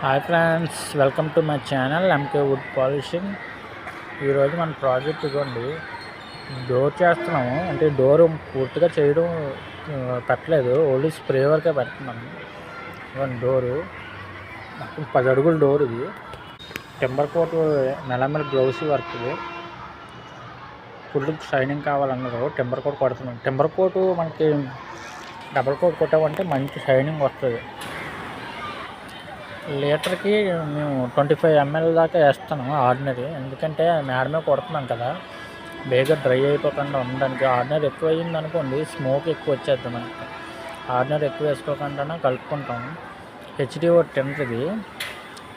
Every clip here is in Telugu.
Hi friends welcome to my channel M K wood polishing ఈరోజు మన ప్రాజెక్ట్ ఇదిగోండి డోర్ చేస్తున్నాము. అంటే డోర్ పూర్తిగా చేయడం పెట్టలేదు. ఓన్లీ స్ప్రే వరకే పెడుతున్నాము. ఇవ్వండి డోరు. పది అడుగుల డోర్ ఇది. టెంబర్ కోట్ నెలమెల గ్లౌస్ వర్క్ ఇది. ఫుల్ షైనింగ్ కావాలన్నారు. టెంబర్ కోట్ కొడుతున్నాం. టెంబర్ కోట్ మనకి డబల్ కోట్ కొట్టామంటే మంచి షైనింగ్ వస్తుంది. లీటర్కి మేము ట్వంటీ ఫైవ్ ఎంఎల్ దాకా వేస్తాను ఆర్డినరీ. ఎందుకంటే మేడమే కొడుతున్నాం కదా. బేగా డ్రై అయిపోకుండా ఉండడానికి ఆర్డినరీ ఎక్కువ అయ్యింది అనుకోండి స్మోక్ ఎక్కువ వచ్చేద్ది మనకి. ఆర్డినరీ ఎక్కువ వేసుకోకుండా కలుపుకుంటాం. హెచ్డిఓ టెంట్ ఇది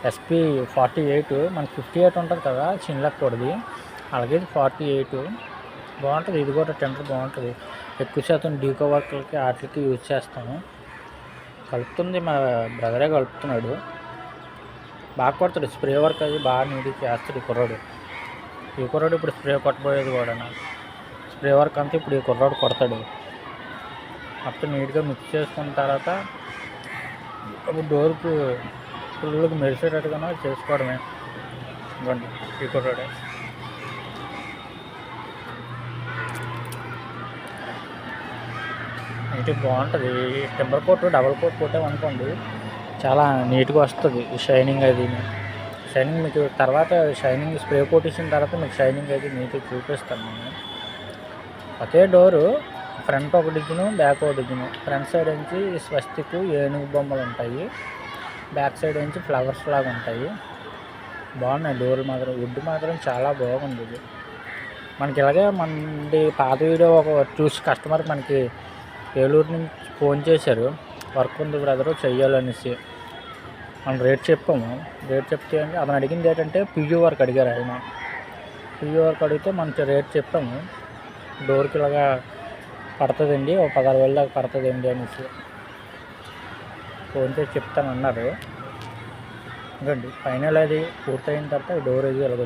ఎస్పీ ఫార్టీ ఎయిట్ మనకి ఫిఫ్టీ ఎయిట్ ఉంటుంది కదా చిన్నకూడది అలాగే ఫార్టీ ఎయిట్. బాగుంటుంది ఇది కూడా టెంటర్ బాగుంటుంది. ఎక్కువ శాతం డీకో వర్క్లకి వాటికి యూజ్ చేస్తాము. కలుపుతుంది మా బ్రదరే కలుపుతున్నాడు. బాగా కొడతాడు. స్ప్రే వర్క్ అది బాగా నీట్గా చేస్తాడు ఈ కుర్రాడు. ఈ కుర్రాడు ఇప్పుడు స్ప్రే కొట్టబోయేది కూడా స్ప్రే వర్క్ అంతా ఇప్పుడు ఈ కుర్రాడు కొడతాడు. అప్పుడు నీట్గా మిక్స్ చేసుకున్న తర్వాత అప్పుడు డోర్కు పిల్లలకు మెరిసేటట్టుగా చేసుకోవడమే. ఇవ్వండి ఈ కుర్రాడే. నీట్గా బాగుంటుంది. టెంపర్ కోట్ డబల్ కోట్ కొట్టామనుకోండి చాలా నీట్గా వస్తుంది షైనింగ్ అది. షైనింగ్ మీకు తర్వాత షైనింగ్ స్ప్రే కొట్టేసిన తర్వాత మీకు షైనింగ్ అయితే నీట్గా చూపిస్తాను నేను. ఒకే డోరు ఫ్రంట్ ఒక డిగ్గును బ్యాక్ ఒక డిగ్గును ఫ్రంట్ సైడ్ నుంచి స్వస్తిక్ ఏనుగు బొమ్మలు ఉంటాయి. బ్యాక్ సైడ్ నుంచి ఫ్లవర్స్ లాగా ఉంటాయి. బాగున్నాయి డోర్లు మాత్రం. వుడ్ మాత్రం చాలా బాగుంది ఇది. మనకి ఇలాగే మన పాత వీడియో ఒక చూసి కస్టమర్ మనకి ఏలూరు నుంచి ఫోన్ చేశారు. వర్క్ ఉంది బ్రదరు చెయ్యాలనేసి. మనం రేట్ చెప్పాము. రేట్ చెప్తే అతను అడిగింది ఏంటంటే పియూ వర్క్ అడిగారు ఆయన. పియూ వర్క్ అడిగితే మనం రేట్ చెప్పాము. డోర్కి ఇలాగా పడుతుందండి ఒక పదహారు వేల దాకా పడుతుందండి అనేసి. ఫోన్ చేసి చెప్తాను అన్నారు. ఇంకండి ఫైనల్ అది పూర్తయిన తర్వాత డోర్ అది ఇలాగ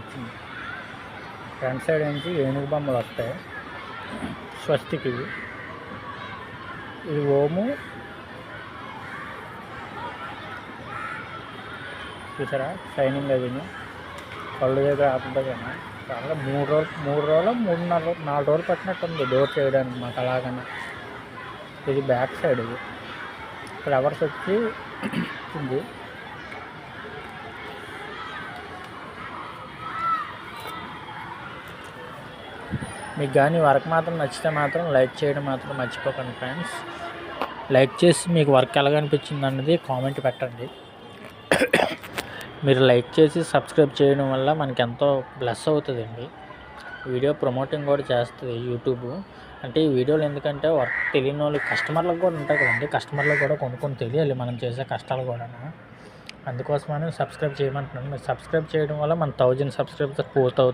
ఫ్రంట్ సైడ్ నుంచి ఏనుగు బొమ్మలు వస్తాయి. స్వస్తికి. ఇది ఓము చూసారా? షైనింగ్ అది కళ్ళు దగ్గర ఆపుతుంది కదా చాలా మూడు రోజులు మూడు రోజులు మూడున్నర రోజులు నాలుగు రోజులు పట్టినట్టు ఉంది డోర్ చేయడానికి మాకు అలాగనే. ఇది బ్యాక్ సైడ్ ఇది. ఫ్లవర్స్ వచ్చి ఉంది. మీకు కానీ వర్క్ మాత్రం నచ్చితే మాత్రం లైక్ చేయడం మాత్రం మర్చిపోకండి ఫ్రెండ్స్ లైక్ చేసి మీకు వర్క్ ఎలాగనిపించింది అన్నది కామెంట్ పెట్టండి. మీరు లైక్ చేసి సబ్స్క్రైబ్ చేయడం వల్ల మనకి ఎంతో ప్లస్ అవుతుందండి. వీడియో ప్రమోటింగ్ కూడా చేస్తుంది యూట్యూబ్. అంటే ఈ వీడియోలు ఎందుకంటే వర్క్ తెలియని వాళ్ళు కస్టమర్లకు కూడా ఉంటాయి కదండి. కస్టమర్లకు కూడా కొనుక్కొని తెలియాలి మనం చేసే కష్టాలు కూడా అందుకోసమని సబ్స్క్రైబ్ చేయమంటున్నాను. మీరు సబ్స్క్రైబ్ చేయడం వల్ల మన థౌజండ్ సబ్స్క్రైబర్స్ పూర్తవుతుంది